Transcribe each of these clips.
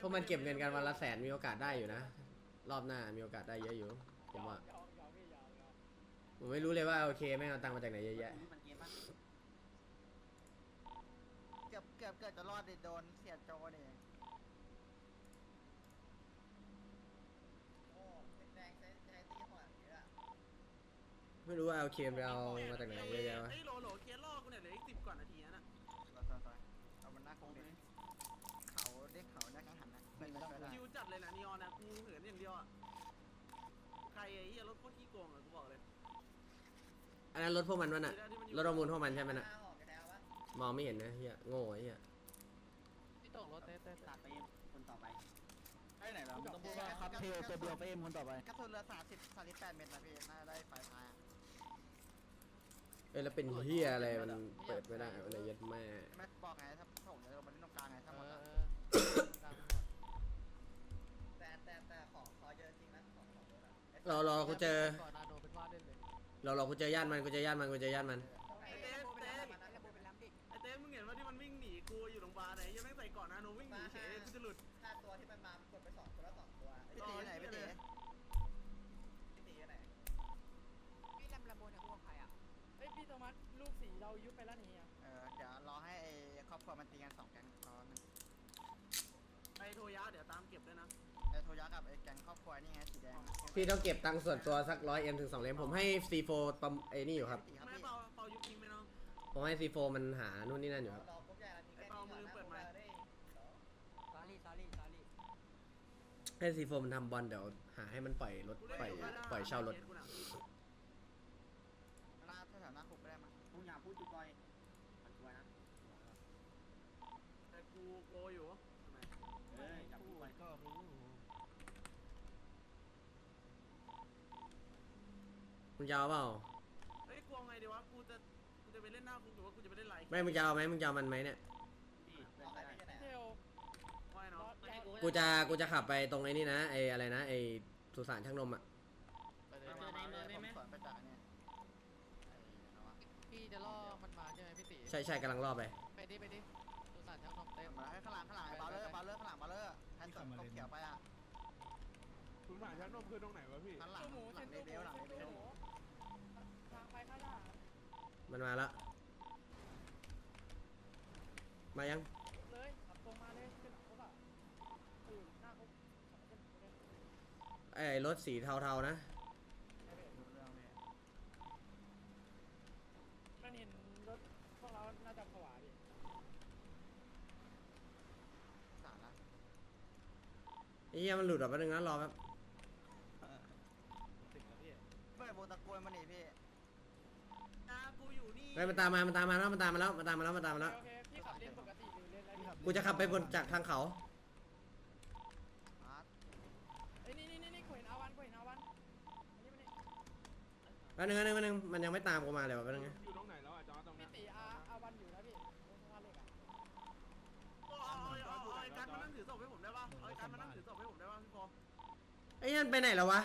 พวกมันเก็บเงินกันวันละแสนมีโอกาสได้อยู่นะ รอบหน้ามีโอกาสได้เยอะอยู่ผมว่ายอมยอมพี่ยอมยอมผมไม่รู้เลยว่าโอเคแม่งเอาตังค์มาจากไหนเยอะแยะมันเกมปะเกือบเกือบเกือบจะรอดดิโดนเสียโจนี่โอ้แดงใช้ใช้ตีขนาดนี้อะไม่รู้ว่าโอเคไปเอามาจากไหนเยอะแยะวะไอ้โหลโหลเคสลอกกูเนี่ยเหลืออีกสิบกว่านาทีนะเราซอยๆเอามันหน้าคงดิเขา คิวจัดเลยนะนีออนนะกูเหินอย่างเดียวอะใครไอ้เหี้ยรถโคตรขี้โกงอะกูบอกเลยอันนั้นรถพวกมันวะน่ะรถประมูลพวกมันใช่ไหมน่ะหน้าออกกันแล้ววะมองไม่เห็นนะเฮียโง่ไอ้เฮียพี่ตกรถเต้เต้ตัดไปคนต่อไปไอ้ไหนเราต้องพูดว่าครับเทลตัวเดียวไปเอ็มคนต่อไปกระสุนเรือสามสิบสามสิบแปดเมตรนะพี่น่าจะได้ไฟท้ายเอ้ยแล้วเป็นเฮียอะไรมันเปิดไม่ได้อะไรยัดแม่ไม่บอกไงถ้าส่งเดี๋ยวเราไปเล่นตรงกลางไงถ้าหมด แต่แต่แต่ของคอเยอะจริงนะของของ รถอะรอรอกูเจอก่อนนาโนเป็นว่าเล่นเลยรอรอกูเจอญาติมันกูเจอญาติมันกูเจอญาติมัน ไอ้เต้เต้มันนะระบบเป็นล้ำดิไอ้เต้มึงเห็นว่าที่มันวิ่งหนีกูอยู่โรงพยาบาลไหนยังไม่งใส่ก่อนนะโนวิ่งหนีเฉยกูจะหลุดถ้าตัวที่มันมากดไปสองตัวแล้วสองตัวพี่ตีไหนพี่ตีพี่ตีไหนพี่ลำละมุนอะพวกใครอะเฮ้ยพี่โทมัสลูกสีเรายุบไปแล้วนี่อะเออเดี๋ยวรอให้ไอ้ครอบครัวมันตีกันสองแก๊งรอนึงไอ้โทยะเดี๋ยวตามเก็บด้วยนะไอ้โทยักกับไอ้แก๊งครอบครัวนี่ไงสีแดงพี่ต้องเก็บตังค์ส่วนตัวสักร้อยเอ็มถึงสองเล่มผมให้ซีโฟปั๊มไอ้นี่อยู่ครับไม่เปาเปายุบทิ้งไปเนาะผมให้ซีโฟมันหานู่นนี่นั่นอยู่ครับรอปุ๊บใหญ่แล้วนี่แค่นี้ก่อนนะปุ๊บได้ซอรี่ซอรี่ซอรี่ให้ซีโฟมันทำบอลเดี๋ยวหาให้มันปล่อยรถปล่อยปล่อยเช่ารถหน้าแถวหน้าคุกได้มั้ยพูดอย่าพูดจุกอยมันช่วยนะแต่กูโกอยู่ทำไม เฮ้ยอย่าพูดไป ก็รู้ มึงจะเอาเปล่าเฮ้ยกลัวไงดีวะกูจะกูจะไปเล่นหน้าคุกหรือว่ากูจะไปเล่นไลฟ์ไม่มึงจะเอาไหมมึงจะเอามันไหมเนี่ยรอใครไม่ใช่ไหนเทลไม่เนาะกูจะกูจะขับไปตรงไอ้นี่นะไอ้อะไรนะไอ้สุสานช่างนมอะไปเลยมามาเลยผมสวนไปจากเนี่ยพี่จะล่อมันมาใช่ไหมพี่ตีใช่ใช่กำลังรอบไปไปดิไปดิดูสารช่างนมเต็มมาให้ข้างหลังข้างหลังบาเลอร์บาเลอร์ข้างหลังบาเลอร์แทนส่วนตรงเขียวไปอะคุณผ่านชั้นนมคือตรงไหนวะพี่ข้างหลังหลังเลเบลหลังเลเบล ทางไปข้างหน้า มันมาแล้วมายัง เลยขับตรงมาเลยขึ้นหลังเขาอะอยู่หน้าเขาสองเส้นเลยไอ้รถสีเทาๆนะดูเรื่องเลยมันเห็นรถพวกเราน่าจะผวาดิสารละไอ้เหี้ยมันหลุดออกไปนึงนะรอแป๊บ ถึงแล้วพี่เมื่อโบตะโกนมาหนีพี่ อ่ากูอยู่นี่เฮ้ยมันตามมา มันตามมาแล้ว มันตามมาแล้ว มันตามมาแล้ว มันตามมาแล้ว โอเคพี่ขับเล่นปกติอยู่เล่นอะไรพี่กูจะขับไปบนจากทางเขาอาร์ตเอ้ยนี่นี่นี่นี่กูเห็นอาวันกูเห็นอาวันอันนี้มันนี่แป๊บนึงแป๊บนึงแป๊บนึงมันยังไม่ตามกูมาเลยวะแป๊บนึงนะอยู่ตรงไหนแล้วอะจอตรงพี่เนี้ยตีอาอาวันอยู่นะพี่รถสะพานเหล็กอะเอาเอาเอาเอาไอ้การมานั่งถือศพให้ผมได้ป่ะเอาไอ้การมานั่งถือศพให้ผมได้ป่ะพี่พอไอ้ยันไปไหนแล้ววะ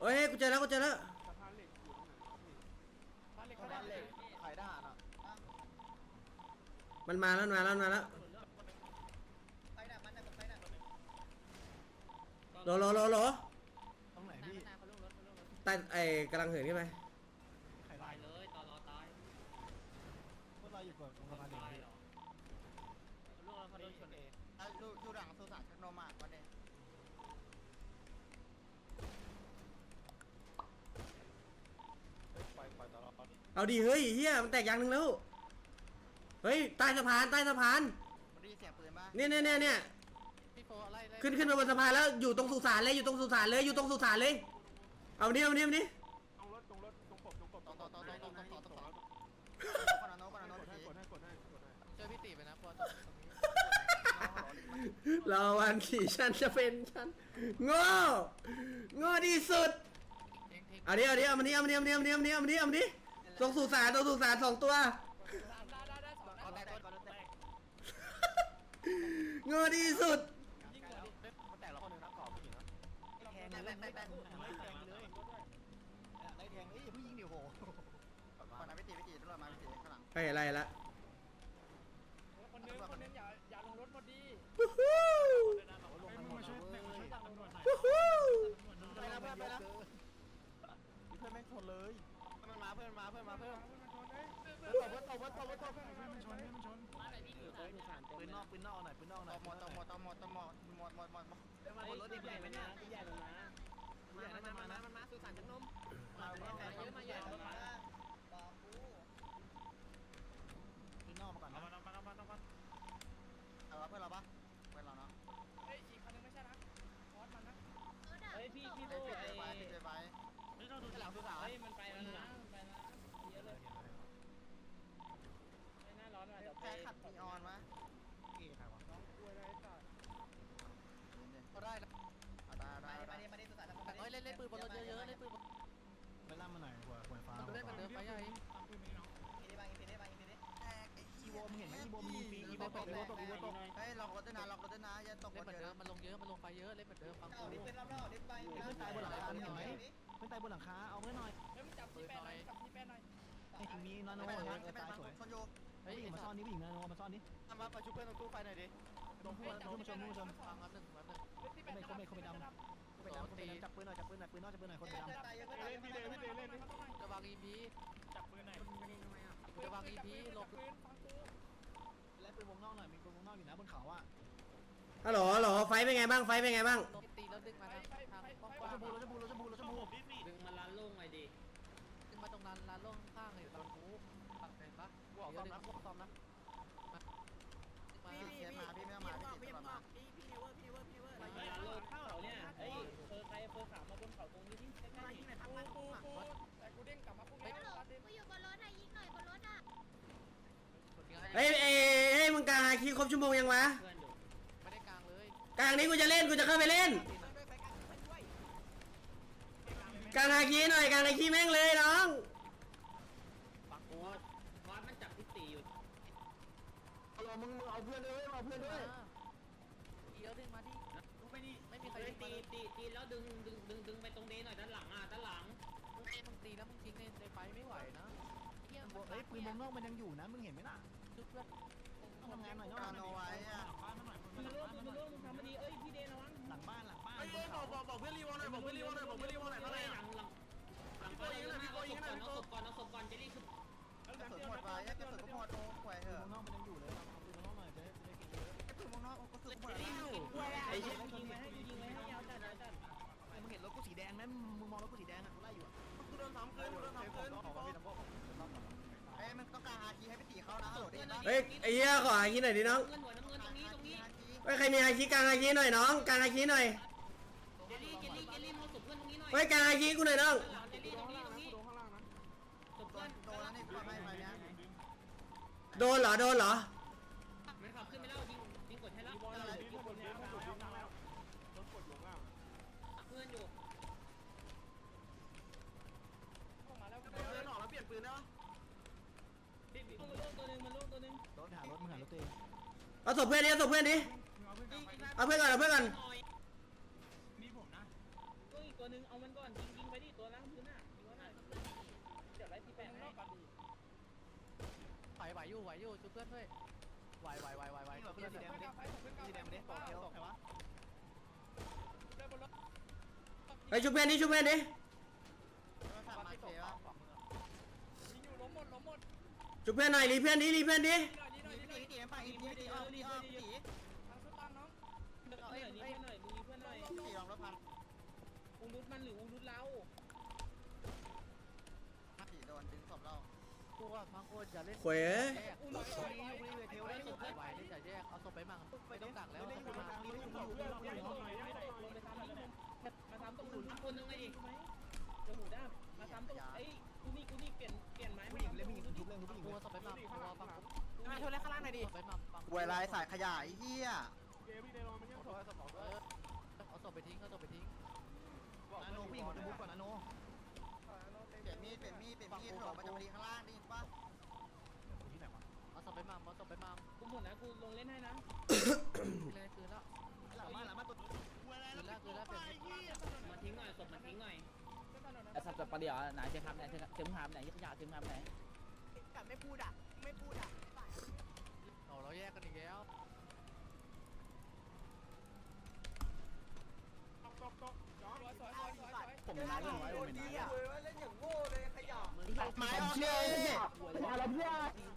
เฮ้ยกูเจอแล้วกูเจอแล้วบ้านเล็กบ้านเล็กขายด่านอะมันมาแล้วมาแล้วมาแล้วไปด่ามันนไปด่ารอรอรอรอตรงไหนพี่ใต้ไอ้กำลังเหินใช่ไหม เอาดิเฮ้ยเฮียมันแตกยางหนึงแล้ว เฮ้ยใต้สะพานใต้สะพาน มันได้ยินเสียงปืนป่ะเนี่ยเนี่ยเนี่ยเนี่ยพี่โฟไล่ไล่ขึ้นขึ้นมาบนสะพานแล้วอยู่ตรงสุสานเลยอยู่ตรงสุสานเลยอยู่ตรงสุสานเลย เอาดิเอาดิเอาดิตรงรถตรงรถตรงปบตรงปบต่อต่อต่อต่อต่อต่อต่อต่อต่อคนละโน้คนละโน้กดให้ทีกดให้กดให้กดให้เจอพี่ตีไปนะพอตรงนี้รอวันขี่ฉันจะเป็นฉันโง่โง่ที่สุดเองเทคเอาดิเอาดิเอามาดิเอามาดิเอามาดิเอามาดิเอามาดิเอามาดิเอามาดิ ตรงสุสานตรงสุสานสองตัว ได้ได้ได้สองอนแตได้กก่อนแตกโง่ที่สุด ยิ่งกว่าดิมันแตกล้วคนนึงนะกรอบผู้หญิงนะแทงเลยไม่แทงเลยไล่แทงเอ้ยผู้หญิงเดี๋ยวโหก่อนนะพี่ตีพี่ตีตำรวจมาพี่ตีข้างหลังไปอะไรละคนนึงคนนึงอย่าอย่าลงรถหมดดีวู้ฮู้มาช่วยมาช่วยตำรวจหน่อยวู้ฮู้ไปแล้วไปแล้วเพื่อนแม่งชนเลย มาเพิ่มตบมาตบมาตบมาตบมันชนมันชนปืนนอกปืนนอกหน่อยปืนนอกหน่อยหมดตบหมดตบหมดตบหมดหมดหมดหมดหมดรถใหญ่ไหมเนี่ยใหญ่ลงมามันมันมันมันมาสื่อสารจังนมมาเยอะมาใหญ่ลงมาบอกกูปืนนอกมาก่อนนะมามามามาเอาเพื่อนเราปะเพื่อนเราเนาะเฮ้ยอีกคันนึงไม่ใช่นะคอสมันนะเฮ้ยพี่พี่โบ้ไอ้พี่เจไปไม่ต้องดูหลังสุสานมันไป เฮ้ยเล่นเล่นปืนบนรถเยอะๆเล่นปืนบนไปล่ำมาหน่อยหัวหัวฟ้ามันเล่นเหมือนเดิมไปยังไงอีนี่บางอีนี่บางอีนี่อีโวมเห็นไหมอีโวมมีปีอีโวตกอีโวตกอีโวตกเฮ้ยล็อกรถด้วยนะล็อกรถด้วยนะอย่าตกรเล่นถเหมือนเยเดิอะมมันลงเยอะมันลงไฟเยอะเล่นเหมือนเดิมฟังเอากูดิเป็นรอบๆดิไปเพื่อนตายบนหลังคาเห็นไหมเพื่อนตายบนหลังคาเอาเพื่อนหน่อยเฮ้ยมึงจับที่แป้นหน่อยจับที่แป้นหน่อยไอ้มีนอนไม่โน่เป็นเอไรอไม่เป็นไรตายสวยชนโยเฮ้ยผู้หญิงมาซ่อนนี่ผู้หญิงนอนมาซ่อนนี่ทำมาประชุมเพื่อนตรงตู้ไฟหน่อยดิตรงผู้ผู้มาชนผู้มาชนฟังแป๊บนึงแป๊บนึงที่แป้นไปดำ ไปดำไปดำจับปืนหน่อยจับปืนหน่อยปืนนอกจับปืนหน่อยคนไปดำตายเยอะตายเยอะเล่นพี่เดพี่เดเล่นดิจะวางอีพีจับปืนหน่อยจะวางอีพีหลบปืนฟังกูและปืนวงนอกหน่อยมีปืนวงนอกอยู่นะบนเขาอะฮัลโหลฮัลโหลไฟเป็นไงบ้างไฟเป็นไงบ้างลบตีแล้วดึงมาทางทางกรว้าถงชมพูรถชมพูรถชมพูรถชมพูดึงมาล้านโล่งไว้ดิดึงมาตรงนั้นร้านล่องข้างเลยตรงกูฝั่งเป็นปะบวกซ้อมนะบวกซ้อมนะ มา พี่เสียมาพี่ไม่มาพี่ติดตลอดมา มาล้านโล่งเข้าเนี่ยเฮ้ยเฟอร์ใครเฟอร์ขาวมาบนเขาตรงนี้ที่ใกล้ๆ กูกูกูแต่กูเด้งกลับมาพวกนี้ กูอยู่บนรถอะยิงหน่อยบนรถอะ เฮ้ยเอ้ยเฮ้ยมึงกลางหาคีย์ครบชั่วโมงยังวะเพื่อนอยู่ไม่ได้กลางเลยกลางนี้กูจะเล่นกูจะเข้าไปเล่นกลางหาคีย์หน่อยกลางหาคีย์แม่งเลยน้องปักโคตรคอสมันจับที่ตีอยู่เอามึงเอาเพื่อนด้วยเอาเพื่อนด้วยตีแล้วดึงมาที่มึงไปนี่ไม่มีใครเฮ้ยดึงตีมาเลยตีตีแล้วดึงดึงดึงดึงไปตรงนี้หน่อยด้านหลังอะด้านหลังมึงตีแล้วมึงทิ้งในในไฟไม่ไหวนะเฮียเฮ้ยปืนวงนอกมันยังอยู่นะมึงเห็นไหมล่ะ ชุดเพื่อนต้องทำงานหน่อยกาโนไว้อะมึงร่วมมึงร่วมมึงทำมาดีเอ้ยพี่เดนระวังหลังบ้านหลังบ้านไอ้ยบอกบอกบอกเพื่อนรีวอลหน่อยบอกเพื่อนรีวอลหน่อยบอกเพื่อนรีวอลหน่อยเท่าไหร่หลังหลังหลังก่อนเอาศพก่อนเอาศพก่อนเจลี่คือกระสุนหมดไปกระสุนก็หมดโอ้ข่วเหปืนอะวงนอกมันยังอยู่เลยเอาปืนวงนอกหน่อยจะได้จะได้กินเยอะไอ้ปืนวงนอกกระสุนหมดเจลี่อยู่ไอ้ยิงไว้ให้ยิงไว้ให้ยาวจัดยาวจัดมึงเห็นรถกูสีแดงไหมมึงมองรถกูสีแดงอะกูไล่อยู่อะกูโดนสามคืนกูโดนสามคืนเอ้ย มันต้องการฮาคีให้พี่ตีเข้านะโหลดได้ปะเฮ้ยไอ้เหี้ยขอหาคีย์หน่อยดิน้องเงินหัวน้ำเงินตรงนี้ตรงนี้ฮาคีเฮ้ยใครมีหาคีย์กลางหาคีย์หน่อยน้องกลางหาคีย์หน่อยเจลี่เจลี่เจลี่มองศพเพื่อนตรงนี้หน่อยเฮ้ยกลางหาคีย์กูหน่อยน้องหลังเจลี่ตรงนี้ตรงนี้โดนข้างล่างนะศพโดเพื่อนนโดนแล้วนี่ไม่ไม่เนี้ยโดนเหรอโดนเหรอ ไม่ขับขึ้นไม่แล้วยิงยิงกดให้แล้ว อะไรที่คนนี้คนอยู่ข้างล่างรถกดอยู่ข้างล่าง เพื่อนอยู่ มาแล้ว เดินออกแล้วเปลี่ยนปืนได้ปะ มันล่วงตัวนึงมันล่วงตัวนึง รถหารถมึงหารถตัวเอง เอาศพเพื่อนดิเอาศพเพื่อนดิเอาเพื่อนก่อนเอาเพื่อนก่อนมีผมนะก็อีกตัวนึงเอามันก่อนยิงยิงไปดิตัวล่างพื้นอะยิงว่าหน่อยเดี๋ยวไล่ที่แปดให้นอกกันดีไหวไหวอยู่ไหวอยู่ชุดเพื่อนด้วยไหวไหวไหวไหวไหวชุดพี่เพื่อนสีแดงมาดิสีแดงมาดิตกเดียวใครวะเดินบนรถไปชุบเพื่อนดิชุบเพื่อนดิมาสั่งมาเขียวยิงอยู่ล้มหมดล้มหมดชุบเพื่อนหน่อยรีเพื่อนดิรีเพื่อนดิ ตีตีไปตีตีออกตีออกตีเอาเอ้ยเพื่อนหน่อยมีเพื่อนหน่อยตีลองรถพันอุ้งรุดมันหรืออุ้งรุดเราตีโดนดึงศพเรากูว่าพังโคตรอย่เล่นเขวอุ้งรุดตรงนี้อุ้งรุดเทวได้ศพไหวนี่จะแยกเอาศพไปมั่งไปต้องตักแล้วมาทำตรงนู้นมาทำตรงนู้นคนยังไงอีกจมูด้ามมาทำตัวไอ้กูนี่กูนี่เปลี่ยนเปลี่ยนไม้ผู้หญิงเลยผู้หญิงทุบเลยผู้หญิงกลัวศพไปมั่งกลัวปัง มาชนแล้วข้างล่างหน่อยดิศพไปมั่งฟังป่วยลายสายขยายเฮียเกมพี่เดรอนมันยังเออเอาศพไปทิ้งเอาศพไปทิ้งนาโนผู้หญิงคนทุบก่อนนาโนเปลี่ยนมีดเปลี่ยนมีดเปลี่ยนมีดโหลมันจะมาดีข้างล่างได้ยินปะที่ไหนวะเอาศพไปมั่งเอาศพไปมั่งกูหมดนะกูลงเล่นให้นะเล่นคืนแล้วหลังบ้านหลังบ้านตัวคืนแล้วคืนแล้วเป็นมาทิ้งหน่อยศพมาทิ้งหน่อยเส้นถนนนะไอ้สัตว์ปลาเดี๋ยวไหนเชียงคำไหนเชียงเชียงคำไหนยี่ขยะเชียงคำไหนกอะไม่พูดอะไม่พูดอะเอาเรา แยกกันอีกแล้วผมเป็นนายเรื่องไว้ผมเป็นนายอะเล่นอย่างโง่เลยขยะไม้ออกเลยขยะเราเพื่อ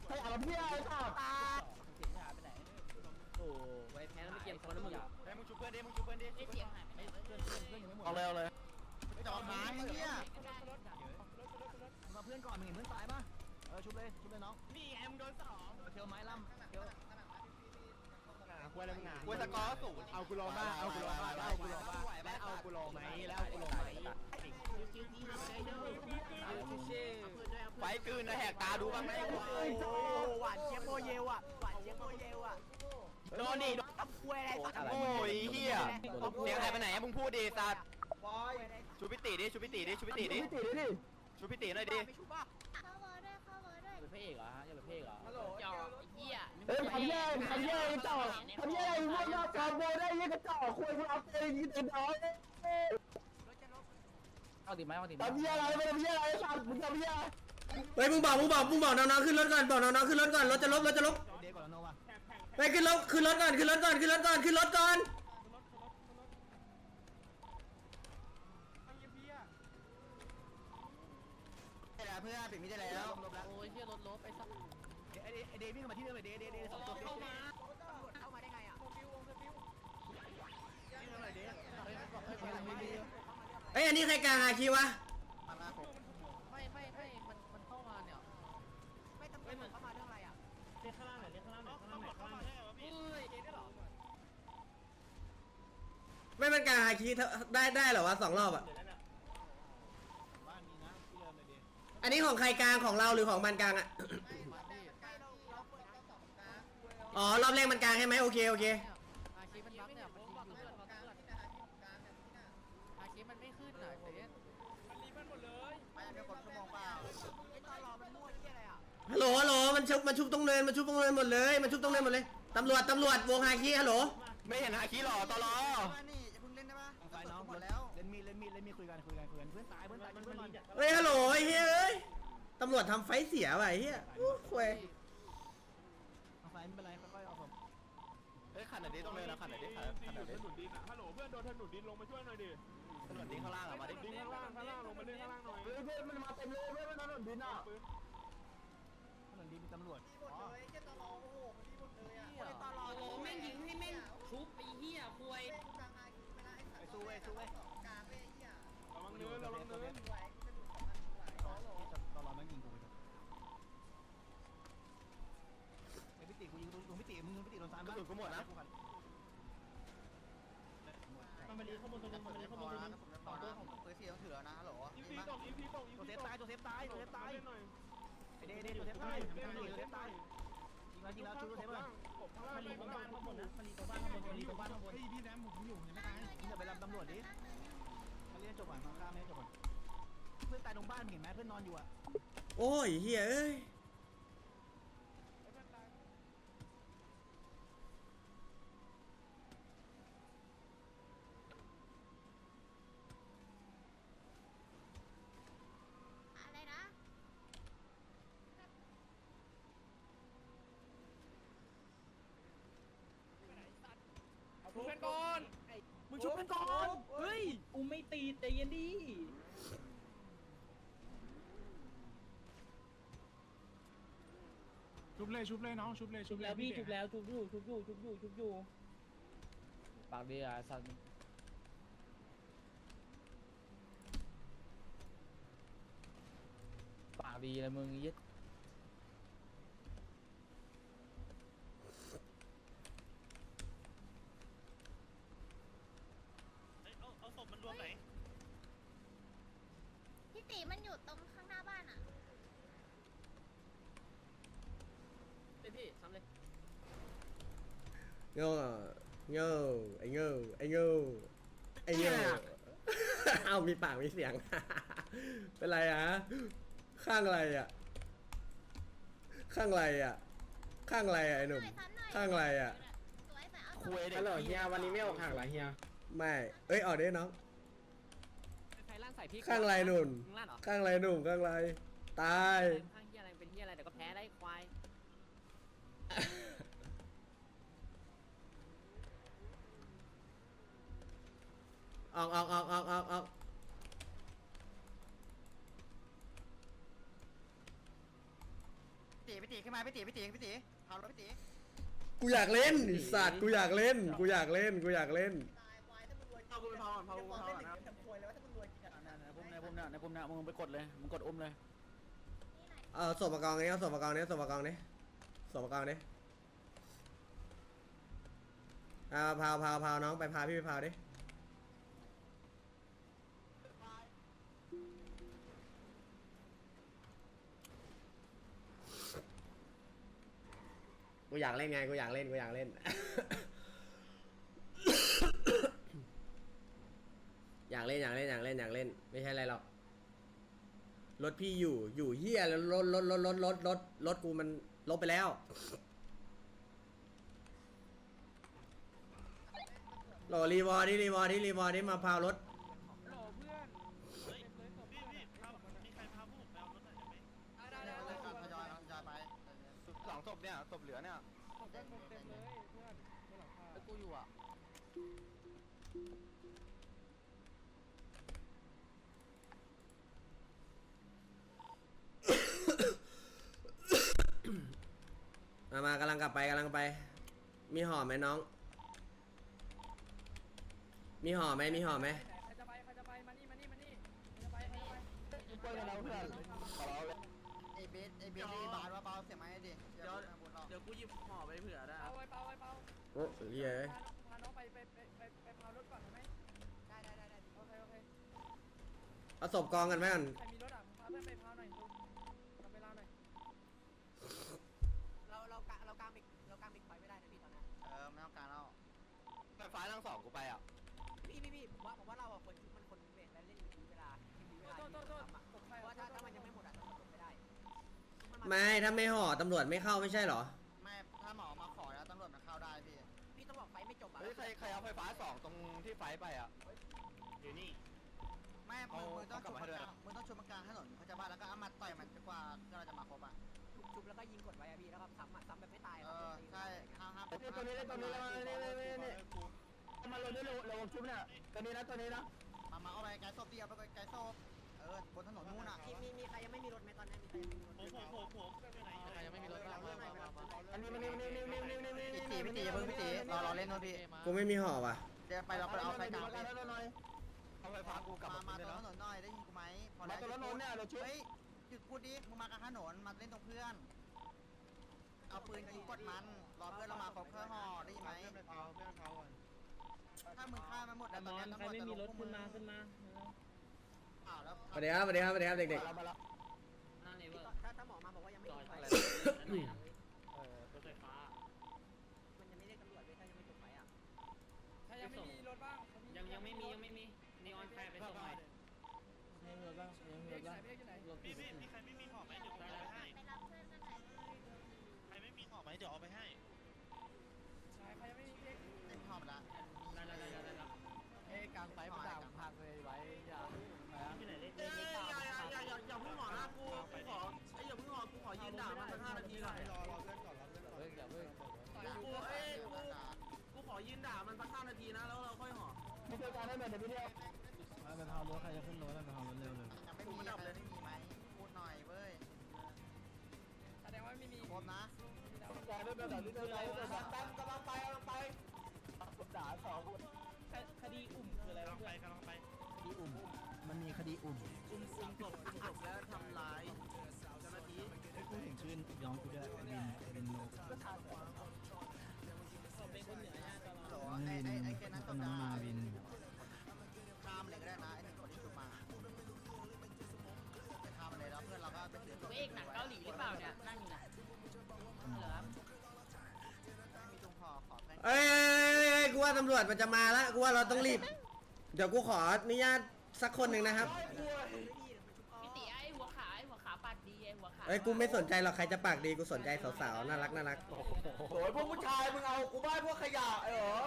ขยะเราเพื่อไอ้สัตว์โอ้ไว้แพ้แล้วไม่เกี่ยมคนนะมึงไอ้มึงชูเพื่อนดิมึงชูเพื่อนดิเสียงหายไปไหนวะเอาเลยเอาเลยจอดไม้เนี่ยมาเพื่อนก่อนมึงเห็นเพื่อนตายป่ะ เออชุบเลยชุบเลยน้องนี่แอมโดนสองเทียวไม้ล่ำเทียวคุยอะไรมึงอะกูสกอร์ศูนย์เอากูลงบ้างเอากูลงบ้างเอากูลงบ้างแล้วเอากูลงไหมแล้วเอากูลงไหมไฟคืนนะแหกตาดูบ้างไหมโอ้หวานเจี๊ยบโมเยลอะหวานเจี๊ยบโมเยลอะโดนดิโดนทับคุยอะไรสัตว์โอ้ยเฮียเสียงหายไปไหนมึงพูดดิสัตว์บอยชูพิติดิชูพิติดิชูพิติดิชูพิติหน่อยดิ พระเอกเหรอฮะอย่าเป็นพระเอกเหรอฮัลโหลจอกไอ้เหี้ยเฮ้ยทำแย่ทำแย่ต่อทำแย่พวกเราจอโบได้ยังกระจอกคุยพวกเราเองยิงเต็มร้อยเอาติดไหมเอาติดไหมทำแย่อะไรไม่ทำแย่อะไรสัตว์มึงทำแย่เฮ้ยมึงบอกมึงบอกมึงบอกน้องๆขึ้นรถก่อนบอกน้องๆขึ้นรถก่อนรถจะลบรถจะลบเด็กก่อนโนวะไปขึ้นรถขึ้นรถก่อนขึ้นรถก่อนขึ้นรถก่อนขึ้นรถก่อนเพื่อนปิดมิดได้แล้ว โอ้ยเฮียรถลบไอ้สัสไอเดไอเดวิ่งมาที่เดิมไอเดเดเดสองตัวเข้ามาเข้ามาได้ไงอะเฮ้ยมันบอกเฮ้ยมันไม่ดีเอ้ยอันนี้ใครกลางอาคีวะไม่ไม่ไม่มันมันเข้ามาเนี่ยไม่ตำรวจเข้ามาเรื่องอะไรอะเรียกข้างล่างหน่อยเรียกข้างล่างหน่อยข้างล่างหน่อยข้างล่างหน่อยไม่เป็นกลางอาคีได้ได้เหรอวะสองรอบอะ บ้านนี้นะที่เดิมเลยดิ อันนี้ของใครกลางของเราหรือของมันกลางอะมาดิอ๋อ รอบแรกมันกลางใช่ไหมโอเคโอเคเนี่ยอาชีพมันบั๊กเนี่ยมันยิงอยู่เนี่ยอาชีพมันไม่ขึ้นอะเจ๊ไม่ได้กดชั่วโมงเปล่าไอตอนรอมันมั่วที่อะไรอะฮัลโหลฮัลโหลมันชุบมันชุบตรงเนินมันชุบตรงเนินหมดเลย มันชุบตรงเนินหมดเลย ตำรวจตำรวจวงฮาคีฮัลโหล ไม่เห็นฮาคิหรอตลอนี่ เล่นมีเล่นมีคุยกันคุยกันคุยกันเพื่อนตายเพื่อนตายเพื่อนมันเฮ้ยฮัลโหลไอ้เฮ้ยเอ้ยตำรวจทำไฟเสียว่ะไอ้เฮียโอ้ควยไฟไม่เป็นไรค่อยๆเอาผมเฮ้ยขันหน่อยดิต้องเลยนะขันหน่อยดิขันหน่อยดิถนนดินอะฮัลโหลเพื่อนโดนถนนดินลงมาช่วยหน่อยดิถนนดินข้างล่างอะมาดิดินข้างล่างข้างล่างลงมาเล่นข้างล่างหน่อยเฮ้ยเพื่อนมันมาเต็มเลยเพื่อนมันถนนดินอะถนนดินมีตำรวจหมดเลยแค่ตลอโอ้โหมันดีหมดเลยอะตลอดโอ้แม่งยิงให้แม่งชุบไอ้เหี้ยควยเล่นกลางอาคีเวลาไอ้สัตว์กลางเว้ยเหี้ยระวัง เนินระวังเนินไหวกระดูกของมันไหวตลอดมันยิงกูไปไอพิติกูยิงตรงพิติมึงพิติโดนซ้ำบ้างกูหมดนะมันมาลีข้างบนตัวนึงมันมาลีข้างบนตัวนึงสอตัวของปืนเสียถือนะฮัลโหลอีพีตกอีพีตกอีตัวพีเซฟตายตัวเซฟตายตัวเซฟตายหน่อยไอเดเดตัวเซฟตายตัวเซฟตายยิงแล้วยิงแล้วชูตัวเซฟเลยมข้างล่างมาลีข้าตรงบ้านข้างบนนะมาลีตรงบ้านข้างบนมาลีตรงบ้านข้างบนเฮ้ยพี่แรมผมอยู่ยังไม่ตายยิงจะไปรับตำรวจดิ เขาเรียกจบก่อนฟังข้ามไม่จบก่อนเพื่อนตายตรงบ้านเห็นไหมเพื่อนนอนอยู่อะโอ้ยเฮ้ยเอ้ย อะไรนะ ชุบเพื่อนก่อน มึงชุบกันก่อน เฮ้ยกูไม่ตี ใจเย็นดิชุบเลยชุบเลยน้องชุบเลยชุบแล้วพี่ชุบแล้วชุบอยู่ชุบอยู่ชุบอยู่ชุบอยู่ปากดีอะสัตว์ปากดีเลยมึงยึด เอาศพมันรวมไหน พี่ตีมันอยู่ตรงข้างหน้าบ้านอะ เป็นพี่ทำเลย โง่โง่ไอ้โง่ไอ้โง่ไอ้โง่เอามีปากมีเสียง เป็นไรอะข้างอะไรอะข้างอะไรอะข้างอะไรอะไอ้หนุ่มหน่อยซ้ำหน่อยข้างอะไรอะสวยแต่เอาคุยเด็กฮัลโหลเฮียวันนี้ไม่ออกหักเหรอเฮียไม่ เอ้ยออกได้น้องใครล่างใส่พี่ข้างอะไรหนุ่นล่างเหรอข้างอะไรหนุ่มข้างอะไรตายข้างเฮียอะไรเป็นเฮียอะไรเดี๋ยวก็แพ้ได้ ออกออกออกออกออกออกตีพี่ตีขึ้นมาพี่ตีพี่ตีพี่ตีพารถพี่ตีกูอยากเล่นไอ้สัตว์กูอยากเล่น กูอยากเล่น กูอยากเล่น ตายวายถ้ามึงรวยจริงเอากูไปเผาก่อนเผาเดี๋ยวกูมองเผาเล่นก่อนหนึ่นะงเดี๋ยวรวยเลยว่าถ้ามึงรวยจริงอะในปุ่มในปุ่มเนี่ยในปุ่มเนี่ยมึงไปกดเลยมึงกดอุ้มเลยเอาส่งมากองนี้เอาส่งมากองนี้ส่งมากองนี้ส่งมากองนี้อ่าพาวพาวพาวน้องไปพาพี่ไปพาวดิ กูอยากเล่นไงกูอยากเล่นกูอยากเล่น อยากเล่นอยากเล่นอยากเล่นอยากเล่น ไม่ใช่อะไรหรอกรถพี่อยู่อยู่เฮียแล้วรถรถรถรถรถรถรถกูมันลบไปแล้ว โหลรีวอร์ดิรีวอร์ดิรีวอร์ดิมาพาวรถ เหลือเนี่ยศพเต็มเต็มเลยเพื่อนบนหลังคาไอ้กูอยู่อะมามากำลังกลับไปกำลังไป มีห่อไหมน้อง มีห่อไหมมีห่อไหมใครจะไปใครจะไปมานี่มานี่มานี่ใครจะไปใครจะไปเพื่อนเราเพื่อนขอเราเลย ไอเบสไอเบสบาร์ว่าเบาเสียไหมดิเดี๋ยวเดี๋ยวกูหยิบห่อไปเผื่อได้เอาไปเปาไปเปาโอ้เฮียเอ้ยพาพาน้องไปไปไปไปไปพารถก่อนได้ไหมได้ได้ได้ได้โอเคโอเคเอาศพกองกันไหมก่อนใครมีรถอะพาเพื่อนไปพาหน่อยดูทำเวลาหน่อยเราเรากะเรากางบิ๊กเรากางบิ๊กไฟไม่ได้นะพี่ตอนนั้นเออไม่ต้องการแล้วไฟฟ้าทั้งสองกูไปอะพี่พี่พี่ผมว่าผมว่าเราอะควรมันคนเวทและเล่นอยู่เวลาเวลาโทษโทษโทษ ไม่ถ้าไม่ห่อตำรวจไม่เข้าไม่ใช่เหรอ ไม่ถ้าหมอมาขอแล้วตำรวจมันเข้าได้พี่พี่ต้องบอกไฟไม่จบอะเฮ้ยใครใครเอาไฟฟ้าสองตรงที่ไฟไปอะ อยู่นี่ ไม่มึงมึงต้องชุบกลางมึงต้องชุบกลางถนนเขาจะบ้าแล้วก็เอามาต่อยมันจนกว่าเราจะมาครบอะจุบแล้วก็ยิงกดไว้อะพี่แล้วก็ซ้ำอะซ้ำแบบไม่ตายเออใช่ห้ามห้ามตัวนี้เลยตัวนี้เลยนี่นี่นี่นี่มาลงนี่ลงลงชุบเนี่ยตัวนี้นะตัวนี้นะมามาเอาไปไกด์โซบดีเอาไปไกด์โซบเออบนถนนนู่นอะมีมีมีใครยังไม่มีรถไหมตอนนี้มีใครยังไม่มีรถผมผมผมผมไปไหนใครยังไม่มีรถบ้างมามามาอันนี้มันนี่นี่นี่นี่นี่นี่พี่ตีพี่ตีเพิ่งพี่ตีรอรอเล่นนู่นพี่กูไม่มีห่อว่ะเดี๋ยวไปเราไปเอาไฟกลางได้หน่อยเอาไฟฟ้ากูกลับมามาตรงถนนหน่อยได้ยินกูไหมพอมาแล้วตัวละนนเนี่ยเราชุบเฮ้ยหยุดพูดดิมึงมากลางถนนมาเล่นตรงเพื่อนเอาปืนยิงกดมันรอเพื่อนเรามาครบเพื่อห่อได้ยินไหมถ้ามึงฆ่ามันหมดแล้วตอนนี้ตำรวจจะลงพวกมึงอ้าวแล้ว สวัสดีครับสวัสดีครับสวัสดีครับเด็กเรามาละนั่นเองว่าถ้าถ้าหมอมาบอกว่ายังไม่จอมีดไฟอะไรเออรถไฟฟ้า มันยังไม่เรียกตำรวจเลยถ้ายังไม่จบไฟอะใครยังไม่มีรถบ้างยังยังไม่มียังไม่มีนีออนแฟร์ไปส่งหน่อยเรียกอยู่ไหนเรียกอยู่ไหนพี่พี่มีใครไม่มีห่อไหมเดี๋ยวผมเอาไปให้ไปรับเพื่อนกันหน่อยใครไม่มีห่อไหมเดี๋ยวเอาไปให้ใช่ใครยังไม่มีเรียกเต็มพร้อมแล้วได้ได้ได้ได้ได้เอ้กลางไฟมา กูขอยืนด่ามันสักห้านาทีก่อนเพิ่งอย่าเพิ่งกูเอ้ยกูกูขอยืนด่ามันสักห้านาทีนะแล้วเราค่อยห่อพี่เจ้าการให้หน่อยเดี๋ยวพี่เดียวไปพารถใครจะขึ้นรถไปพารถเร็วเลยยังไม่มีใครไม่มีไหมพูดหน่อยเว้ยแสดงว่าไม่มีครบนะการได้แบบนี้ได้เลยตั้งกำลังไปกำลังไปด่าสองคนคดีอุ่มคืออะไรกำลังไปกำลังไปคดีอุ่มมันมีคดีอุ่มอุ้มอุ้มศพอุ้มศพแล้วทำร้าย กูด้วยวินเป็นโลกเป็นคนเหนือย่าตลอดโหไอ้ไอ้ไอ้แกนั้นก็น้องด่ามาวินข้ามเลยก็ได้นะไอ้หนึ่งคนที่ถูกมาไปข้ามเลยแล้วเพื่อนเราก็ไปถือตัวเอกหนังเกาหลีหรือเปล่าเนี่ยนั่งอยู่น่ะเหรอมีตรงห่อขอแค่ๆเอ้ยกูว่าตำรวจมันจะมาแล้วกูว่าเราต้องรีบ เดี๋ยวกูขออนุญาตสักคนหนึ่งนะครับ เอ้ยกูไม่สนใจหรอกใครจะปากดีกูสนใจสาวๆน่ารักน่ารักโอ้ยพวกผู้ชายมึงเอากูบ้านพวกขยะไอ้เหรอ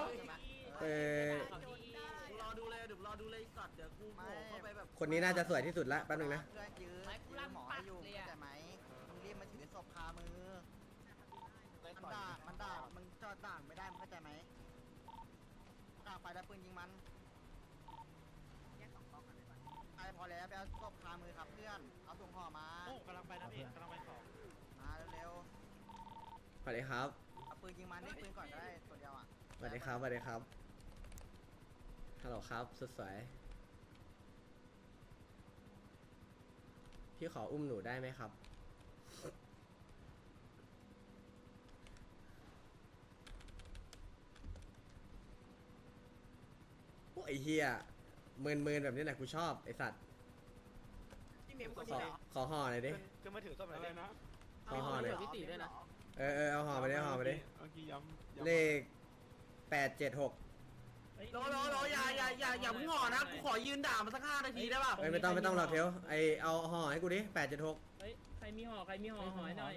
เออกูรอดูเลยเดี๋ยวรอดูเลยสัตว์เดี๋ยวกูโผล่เข้าไปแบบคนนี้น่าจะสวยที่สุดละแป๊บนึงนะเพื่อนยื้อยื้อหมอให้อยู่เข้าใจไหมมึงรีบมาถือศพคามือมันด่ามันด่ามึงจอดด่างไม่ได้มึงเข้าใจไหมด่าไปแล้วปืนยิงมันพอแล้วไปเอาศพคามือครับเพื่อนเอาส่งห่อมาโอ้กำลัง ไปนะพี่กำลังไปสองมาเร็วสวัสดีครับ ๆเอาปืนยิงมันได้ปืนก่อนก็ได้ตัวเดียวอะสวัสดีครับ สวัสดีครับ ฮัลโหลครับ สุดสวย พี่ขออุ้มหนูได้ไหมครับ โอ้ยไอ้เฮียเมินเมินๆแบบนี้แหละกูชอบ ไอสัตว์พี่ เมมคนขนี้อเหรอขอห่อหน่อยดิคือมาถือส้มอะไรนะขอห่อหน่อยพี่ตีด้วยนะ เออเออเอาห่อไปดิห่อไปดิเมื่อกี้ย้ำเลขแปดเจ็ดหกโลโลโลอย่าอย่าอย่าอย่าเพิ่งห่อนะกูขอยืนด่ามันสักห้านาทีได้ป่ะเอ้ยไม่ต้องไม่ต้องหรอกเทวไอเอาห่อให้กูดิแปดเจ็ดหกเฮ้ยใครมีห่อใครมีห่อห่อให้หน่อย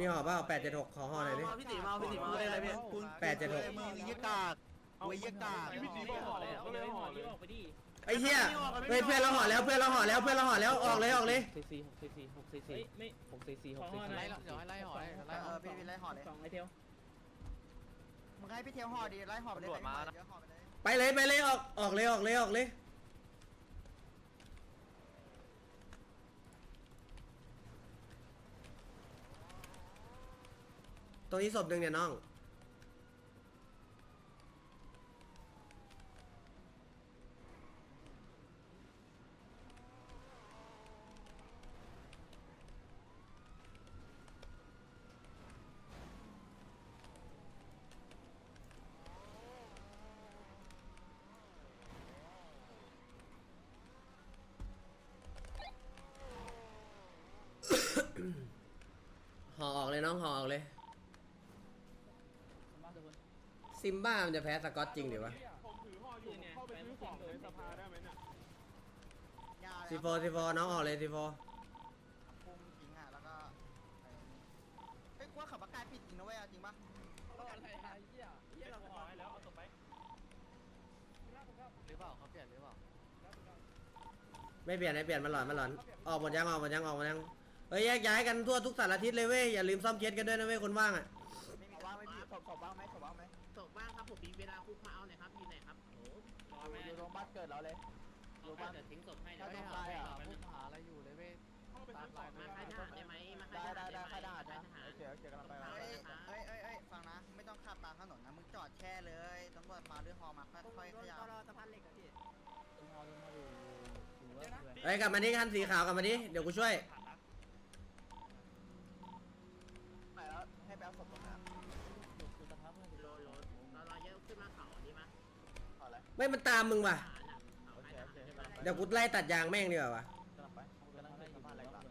มีห่อเปล่าแปดเจ็ดหกขอห่อหน่อยดิ มาพี่ตีมาพี่ตีมาเลยอะไรพี่แปดเจ็ดหก มึงยี่กากเวยยี่กากพี่ตีบอกห่อเลยก็เลยห่อเลยออกไปดิ ไอ้เหี้ยเฮ้ยเพื่อนเราห่อแล้วเพื่อนเราห่อแล้วเพื่อนเราห่อแล้วออกเลยออกเลยซีซีหกซีซีหกซีซีเฮ้ยไม่หกซีซีหกขอซีห่อซีหน่อยไล่เดี๋ยวให้ไล่ห่อไล่เอไล่ห่ออพี่พี่ไล่ห่อเลยสองไอเทลมึงให้พี่เทียวห่อดีไล่ห่อไปเลยเดี๋ยวห่อไปเลยไปเลยไปเลยออกออกเลยออกเลยออกเลยตรงนี้ศพหนึ่งเนี่ยน้อง เลยน้องห่อออกเลย ซิมบ้ามันจะแพ้สกอตจริงหรือวะผมถือห่ออยู่ผมเข้าไปซื้อของในสภาได้ไหมเนี่ยซีโฟซีโฟน้องออกเลยซีโฟพุ่งทิ้งอะแล้วก็เฮ้ยกูว่าขับปากกาผิดจริงนะเว้ยจริงปะเฮียเราห่อให้แล้วเอาต่อไปหรือเปล่าเขาเปลี่ยนหรือเปล่าไม่เปลี่ยนไม่เปลี่ยนมันหลอนมันหลอน ออกหมดยังออกหมดยังออกหมดยัง เฮ้ยแยกย้ายกันทั่วทุกสารทิศเลยเว้ยอย่าลืมซ่อมเคสกันด้วยนะเว้ยคนว่างอะไม่มีว่างไม่มีศพศพว่างไหมศพว่างไหมตกบ้างครับผมมีเวลาคุกมาเอาหน่อยครับอยู่ไหนครับโอ้รอแม่อยู่โรงพยาบาลเกิดเราเลยรอแม่เดี๋ยวทิ้งศพให้ถ้าเดี๋ยวต้องให้ไล่หาอะไปพูดหาอะไรอยู่เลยเว้ยเข้าไปซื้อของมาในค่ายทหารได้ไหมมาได้ค่ายทได้หารได้ได้ไหมค่ายทหารค่ายทหารโอเคโอเคกำลังไปกำลังเอ้ไปยเอ้ยเอ้ยเอ้ยฟังนะ ไม่ต้องขับตามถนนนะมึงจอดแช่เลยตำรวจมาด้วยฮอมาค่อยๆขยับสะพานเหล็กอะพี่ตรงฮอตรงฮออยู่อยู่ว่าเลยเฮ้ยกลับมาดิคันสีขาวกลับมาดิเดี๋ยวกูช่วย ไปแล้วให้ไปเอาศพตรงนั้น อยู่สภาพเพื่อนอยู่ โลโลเราเราเยอะขึ้นมาเขาดีมั้ย ห่ออะ ไรไม่มันตามมึงว่ะทหารอะเขาค่ายทหารใช่ปะเดี๋ยวกูไล่ตัดยางแม่งดีกว่าวะกำลังไปกำลังไปสะพานอะไรกัน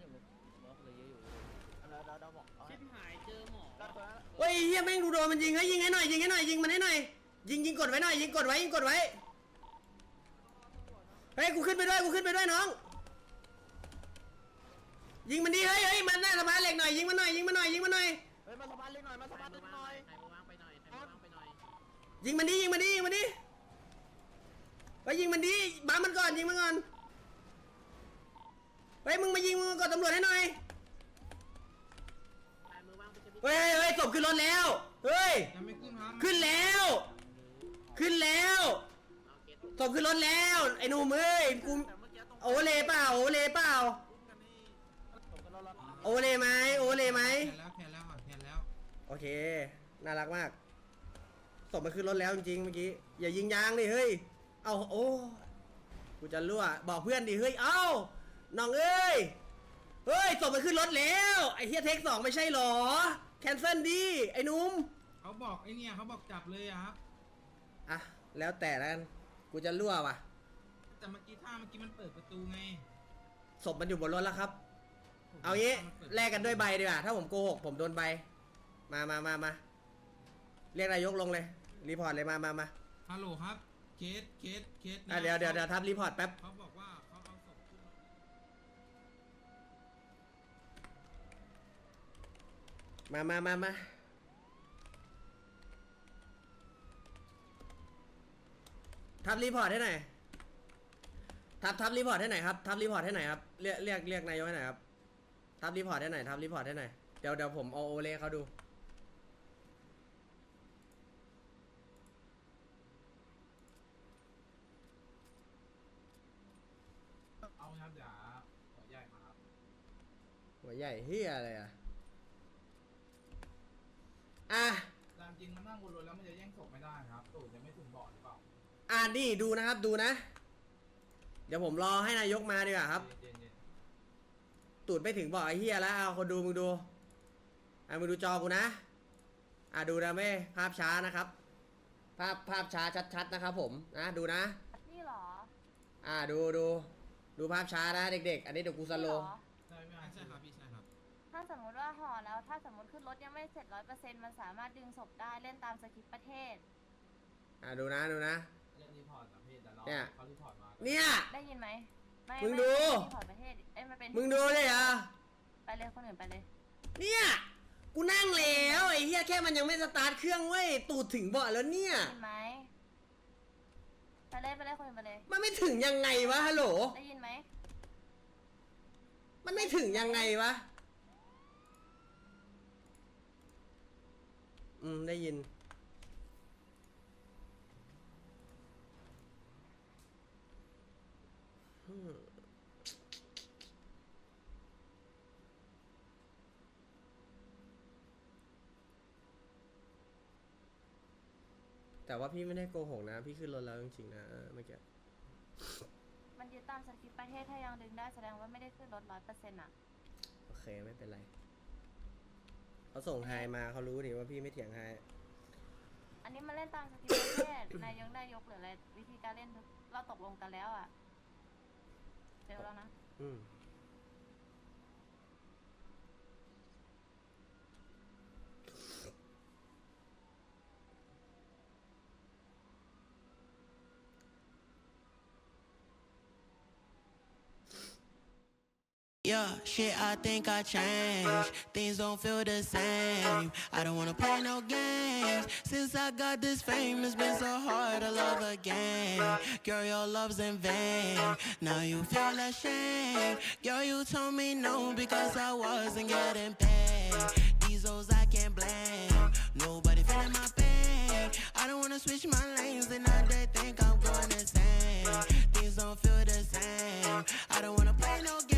อยู่เลยว่าเลยเยอะอยู่แล้วแล้วเราบอกเอาชิบหายเจอหมอแล้วตัวนั้นเฮ้ยเฮียแม่งดูโดนมันยิงเฮ้ยยิงให้หน่อยยิงให้หน่อยยิงมันให้หน่อยยิงยิงกดไว้หน่อยยิงกดไว้ยิงกดไว้เฮ้ยกูขึ้นไปด้วยกูขึ้นไปด้วยน้อง ยิงมันดิเฮ้ยเฮ้ยมันหน้าสะพานเหล็กหน่อยยิงมันหน่อยยิงมันหน่อยยิงมันหน่อย หน่อยใครมือว่างไปหน่อยใครมือว่างไปหน่อยยิงมันดิยิงมันดิยิงมันดิไปยิงมันดิบ้ามันก่อนยิงมันก่อนเฮ้ยมึงมายิงมึงก่อนตำรวจให้หน่อยใครมือว่างไปจะมีเฮ้ยเฮ้ยเฮ้ยศพขึ้นรถแล้วเฮ้ยยังไม่ขึ้นครับขึ้นแล้ว ขึ้นแล้วเอาเกตศพขึ้นรถแล้วไอ้หนุ่มเอ้ยกูแต่เมื่อกี้ตรงโอเวอร์เลยเปล่าโอเวอร์เลยเปล่ากันนี่ผมก็รอดโอเวอร์เลยไหมโอเวอร์เลยไหม โอเค น่ารักมากศพมันขึ้นรถแล้วจริงๆเมื่อกี้ อย่ายิงยางดิเฮ้ย เอาโอ้กูจะรั่วบอกเพื่อนดิเฮ้ย เอ้าน้องเอ้ย เฮ้ยศพมันขึ้นรถแล้ว ไอ้เฮียเทคสองไม่ใช่หรอ แคนเซิลดิไอ้หนุ่ม เขาบอกไอ้เนี่ยเขาบอกจับเลยอะครับ อะ แล้วแต่แล้วกัน กูจะรั่วว่ะ แต่เมื่อกี้ท่าเมื่อกี้มันเปิดประตูไงศพมันอยู่บนรถแล้วครับ เอางี้ แลกกันด้วยใบดีกว่า ถ้าผมโกหกผมโดนใบ มามามามาเรียกนายกลงเลย รีพอร์ตเลยมามามาฮัลโหลครับ เคส เคส เคสอะเดี๋ยวเดี๋ยวเดี๋ยวทับรีพอร์ตแป๊บ เขาบอกว่าเขาเอาศพขึ้นรถมามามามาทับรีพอร์ตให้หน่อยทับทับรีพอร์ตให้หน่อยครับทับรีพอร์ตให้หน่อยครับ เรียกเรียกเรียกนายกให้หน่อยครับทับรีพอร์ตให้หน่อยทับรีพอร์ตให้หน่อย เดี๋ยวเดี๋ยวผมเอาโอเล่เขาดู เอาครับเดี๋ยวหัวใหญ่มาครับ หั วใหญ่เฮียอะไรอะ อะ ตามจริงมันนั่งบนรถแล้วมันจะแย่งศพไม่ได้ครับตูดยังไม่ถึงเบาะหรือเปล่าอ่านี่ดูนะครับดูนะ เดี๋ยวผมรอให้นายกมาดีกว่าครับ เย็นตูดไม่ถึงบอกไอ้เฮียแล้วเอาคนดูมึงดูอะมึงดูจอกูนะ อะดูนะไม่ภาพช้านะครับ ภาพภาพช้าชัดๆนะครับ ผมนะดูนะ นี่เหรออะดูดูดูภาพช้านะเด็ก ๆ อันนี้เดี๋ยวกูสโลว์ๆใช่ไม่ใช่ครับพี่ใช่ครับ ถ้าสมมติว่าห่อแล้ว ถ้าสมมติขึ้นรถยังไม่เสร็จร้อยเปอร์เซ็นต์มันสามารถดึงศพได้เล่นตามสคริปต์ประเทศ อะดูนะดูนะเรื่องรีพอร์ตอะพี่แต่เราเนี่ย เขารีพอร์ตมาเนี่ย ได้ยินไหมไม่มึงไดู ไม่ถอดประเทศเอ้ยมันเป็นมึงดูเลยอะไปเลยคนอื่นไปเลย เนี่ยกูนั่งแล้วไอ้เฮียแค่มันยังไม่สตาร์ทเครื่องเว้ยตูดถึงเบาะแล้วเนี่ย ได้ยินไหมไปเลยไปเลยคนอื่นไปเลย มันไม่ถึงยังไงวะฮัลโหลได้ยินไหมมันไม่ถึงยังไงวะ อืม ได้ยิน อืมแต่ว่าพี่ไม่ได้โกหกนะ พี่ขึ้นรถแล้วจริงๆนะเออเมื่อกี้มันยึดตามสคริปต์ประเทศถ้ายังดึงได้แสดงว่าไม่ได้ขึ้นรถร้อยเปอร์เซ็นต์อะ โอเคไม่เป็นไร เขาส่งไฮมาเขารู้ดิว่าพี่ไม่เถียงไฮอันนี้มันเล่นตามสคริปต์ประเทศ นายกได้ยกหรืออะไรวิธีการเล่นเราตกลงกันแล้วอะเจอแล้วนะ อืม Yeah, shit, I think I changed. Things don't feel the same. I don't wanna play no games. Since I got this fame, it's been so hard to love again. Girl, your love's in vain. Now you feel ashamed. Girl, you told me no because I wasn't getting paid. These hoes I can't blame. Nobody feeling my pain. I don't wanna switch my lanes, and now they think I'm going insane. Things don't feel the same. I don't wanna play no games.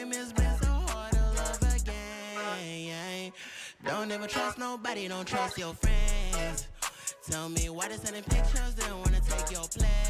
Fame, it's been so hard to love again. Don't ever trust nobody, don't trust your friends. Tell me why they sending pictures, they don't wanna take your place.